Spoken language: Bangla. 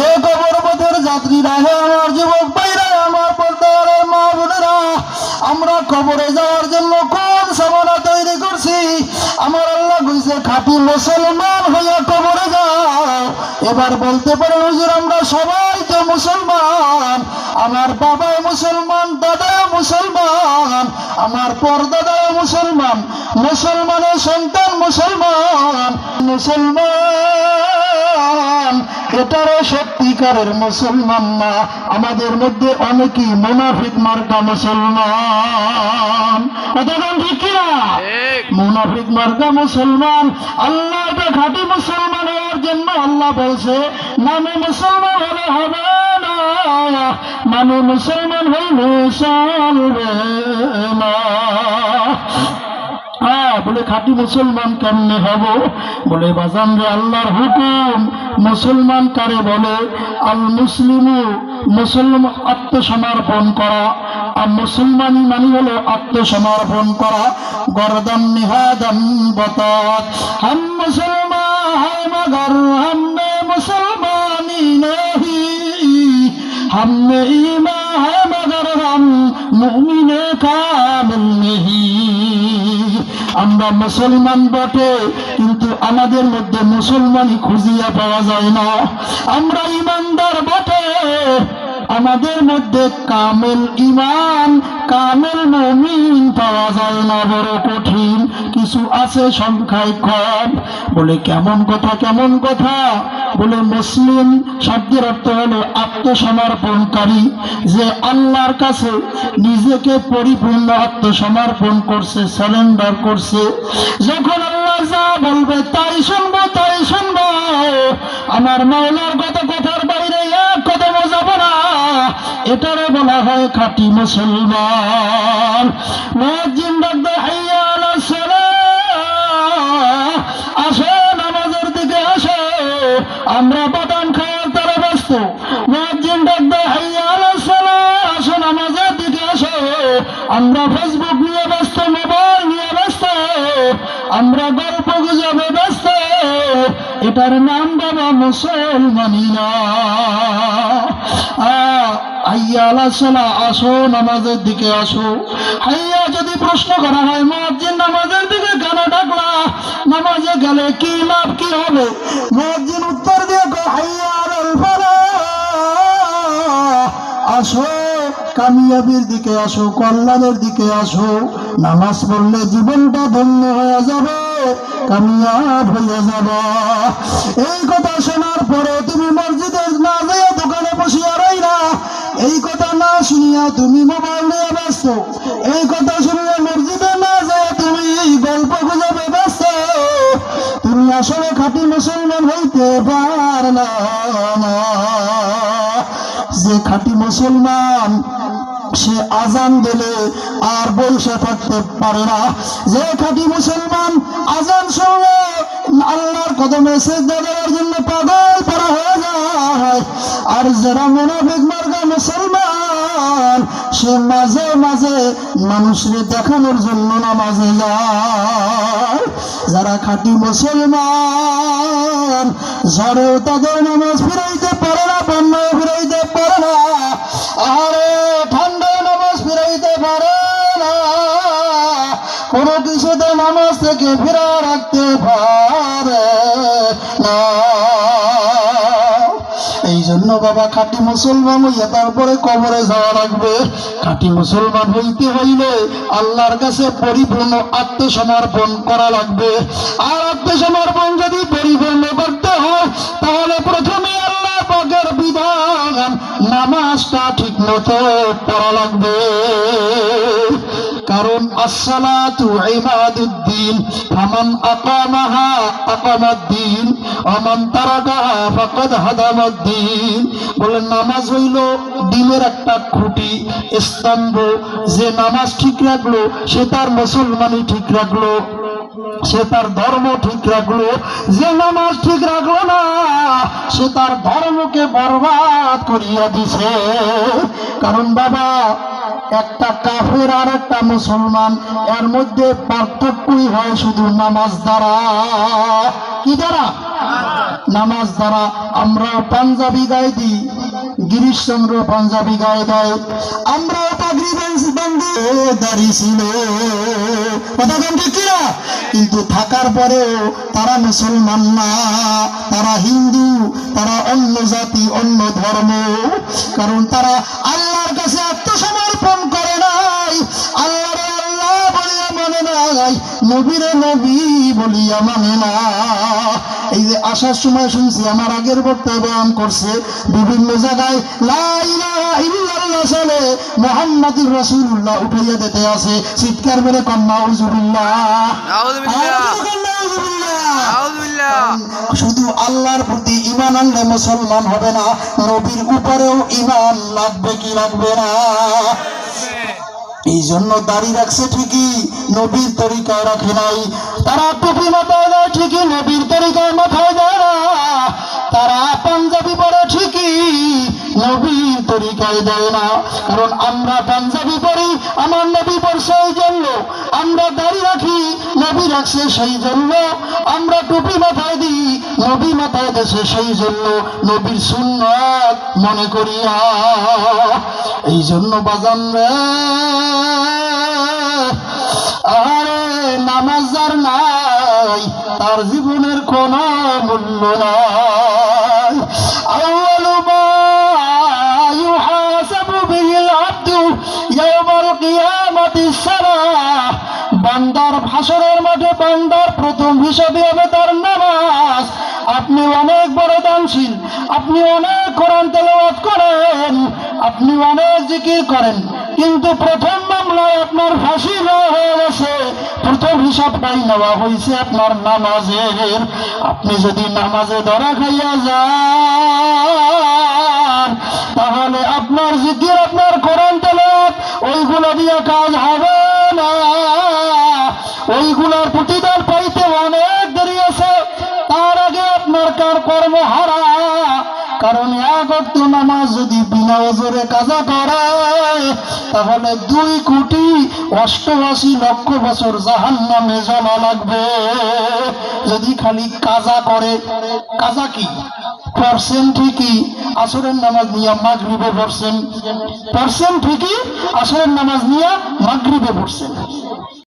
এ কবর যাত্রীরা হে আমার যুবক ভাইরা, আমার পর্দারের মা বোনেরা, আমরা কবরে যাওয়ার জন্য কোন সামানা তৈরি করছি? আমার আল্লাহ কইছে, খাঁটি মুসলমান হইয়া কবরে যাও। এবার বলতে পারে হুজুর, আমরা সবাই তো মুসলমান। আমার বাবা মুসলমান দাদা মুসলমান। আমার পরদাদা মুসলমান। মুসলমানের সন্তান মুসলমান। মুসলমান এটারও সত্যিকারের মুসলমান না। আমাদের মধ্যে অনেকেই মুনাফিক মার্কা মুসলমান। ঠিক কিনা? মুনাফিক মার্কা মুসলমান। আল্লাহ খাঁটি মুসলমান হওয়ার জন্য আল্লাহ বলছে নামে মুসলমান হলে হবে না। মানে মুসলমান হইলে চলবে না। না বলে খাটি মুসলমান কেমনে হব? বলে, বাজান রে আল্লাহর হুকুম। মুসলমান কারে বলে, আল মুসলিমু মুসলিম আত্মসমর্পণ করা। আর মুসলমানি মানি হলো আত্মসমর্পণ করা। গরদম নিহাদম বত হম মুসলমান হয় মগর, হমে মুসলমানি নেহি। হমে ইমা হয় মগর, হম মুমিনে কামিল নেহি। আমরা মুসলমান বটে কিন্তু আমাদের মধ্যে মুসলমানই খুঁজিয়া পাওয়া যায় না। আমরা ইমানদার বটে। আমাদের মধ্যে কামেল ইমান, কামেল মমিন পাওয়া যায় না, বড় কঠিন। কিছু আছে সংখ্যায় কম। বলে, কেমন কথা কেমন কথা? বলে, মুসলিম শব্দের অর্থ হলো আত্মসমর্পণকারী, যে আল্লাহর কাছে নিজেকে পরিপূর্ণ আত্মসমর্পণ করছে সারেন্ডার করছে। যখন আল্লাহ যা বলবে, তাই শুনব তাই শুনব। আমার মাওলার কত কথার এটারও বলা হয় খাঁটি মুসলমান। মুয়াজ্জিন ডাকতে হাইয়া আলা সালাহ আসো, নামাজের দিকে আসো। আমরা বাদাম খাওয়ার তারা ব্যস্ত। মুয়াজ্জিন ডাকতে হাইয়া আসো, নামাজের দিকে আসো। আমরা ফেসবুক নিয়ে ব্যস্ত, মোবাইল নিয়ে ব্যস্ত। আমরা গল্প গুজবে ব্যস্ত। এটার নাম বাবা মুসলমানি না। হাইয়া সালা, আসো, নামাজের দিকে আসো। হাইয়া যদি প্রশ্ন করা হয় নামাজের দিকে ডাকলা? নামাজে গেলে কি লাভ, কি হবে? উত্তর দিয়ে হাইয়া। আসো, কামিয়াবির দিকে আসো, কল্যাণের দিকে আসো। নামাজ পড়লে জীবনটা ধন্য হয়ে যাবে, কামিয়াব হয়ে যাবে। এই কথা শোনার পরে তুমি মসজিদে না শুনিয়া তুমি মোবাইল নিয়ে ব্যস্ত। এই কথা শুনিয়া মসজিদে না যায় তুমি গল্প গুজবে ব্যস্ত। তুমি আসলে খাঁটি মুসলমান হইতে পারলা না যে খাঁটি মুসলমান, সে আজান দিলে আর বসে থাকতে পারে না। যে খাঁটি মুসলমান আজান শুনলে আল্লাহর কদমে সেজদা দেওয়ার জন্য পাগল পড়া হয়ে যায়। আর যারা মোনাফিক মার্গা মুসলমান সে মাঝে মাঝে মানুষকে দেখানোর জন্য নামাজে যায়। যারা খাঁটি মুসলমান, ঝড়েও তাদের নামাজ ফিরাইতে পারে না বন্যায় ফিরাইতে পারে না আরে ঠান্ডায় নামাজ ফিরাইতে পারে না। কোনো কিছুতে নামাজ থেকে ফিরা রাখতে পারে না। জন্য বাবা খাঁটি মুসলমান হইয়া তারপরে কবরে যাওয়া লাগবে। খাঁটি মুসলমান হইতে হইলে আল্লাহর কাছে পরিপূর্ণ আত্মসমর্পণ করা লাগবে। আর আত্মসমর্পণ যদি পরিপূর্ণ করতে হয়, তাহলে প্রথমে আল্লাহ পাকের বিধান নামাজটা ঠিক মতো পড়া লাগবে। কারণ আসসালাতু ইমাদুদ্দিন ফামান আকামাহা আকামাদ্দিন, ওমান তারাকাহা ফাকাদ হাদামাদ্দিন। বলে নামাজ হইল দিনের একটা খুঁটি, স্তম্ভ। যে নামাজ ঠিক রাখল, সে তার মুসলমানই ঠিক রাখল। সে তার ধর্ম ঠিক রাখল, যে নামাজ ঠিক রাখল না, সে তার ধর্মকে বরবাদ করিয়া দিছে। কারণ বাবা, একটা কাফের আর একটা মুসলমান, এর মধ্যে পার্থক্যই হয় শুধু নামাজ দ্বারা। কি দ্বারা? নামাজ দ্বারা। আমরা পাঞ্জাবি গায়ে দিই। গিরিশচন্দ্র পাঞ্জাবি গায়ে দেয়। আমরাও পাগড়ি বান্ধি। দাঁড়ি ছিল। কথা ঠিক কিন্তু থাকার পরেও তারা মুসলমান না। তারা হিন্দু, তারা অন্য জাতি, অন্য ধর্ম। কারণ তারা আল্লাহর কাছে আত্মসমর্পণ করে নাই। আল্লাহরে আল্লাহ বলিয়া মানে নাই। নবীরে নবী বলিয়া মানে না এই যে আসার সময় শুনছি আমার আগের বক্তব্য বয়ান করছে বিভিন্ন জায়গায় চলে মোহাম্মদুর রাসূলুল্লাহ উঠাইয়া দিতে আছে। চিৎকার মেরে কন্যা শুধু আল্লাহর প্রতি ইমান আনলে মুসলমান হবে না নবীর উপরেও ইমান লাগবে কি লাগবে না? এই জন্য দাড়ি রাখছে ঠিকই, নবীর তরিকায় রাখে নাই। তারা টুপি মাথায় দেয় ঠিকই, নবীর তরিকায় মাথায় দেয় না। তারা পাঞ্জাবি পরে ঠিকই, নবীর তরিকায় দেয় না। কারণ আমরা পাঞ্জাবি পরি, আমার নবী পরছে এই জন্য। আমরা দাড়ি রাখি, নবী রাখছে সেই জন্য। আমরা টুপি মাথায় নবী মাথায় দেশে সেই জন্য নবীর সুন্নাত মনে করিয়া। এই জন্য বাজান রে। আরে নামাজ যার নাই, তার জীবনের কোন মূল্য নাই। বান্দার ভাষণের মাঠে বান্দার প্রথম হিসাবে বড় আপনি অনেক কোরআন তেলাওয়াত করেন, আপনি অনেক জিকির করেন, কিন্তু প্রথম মামলায় আপনার ফাঁসি হয়ে গেছে। প্রথম হিসাবটাই নেওয়া হয়েছে আপনার নামাজের। আপনি যদি নামাজে ধরা খাইয়া যান, তাহলে আপনার জিকির, আপনার কোরআন তেলাওয়াত, ওইগুলো দিয়ে কাজ হবে না। ওইগুলোর প্রতিদান পাইতে অনেক দেরি আছে। তার আগে আপনার কার কর্ম হারা? কারণ এক অক্ত নামাজ যদি বিনা ওজরে কাজা করায়, তাহলে দুই কোটি অষ্টআশি লক্ষ বছর জাহান নামে জমা লাগবে। যদি খালি কাজা করে, কাজা কি? পড়ছেন ঠিকই আসরের নামাজ নিয়ে মাগরিবে পড়ছেন। পড়ছেন ঠিকই আসরের নামাজ নিয়ে মাগরিবে পড়ছেন।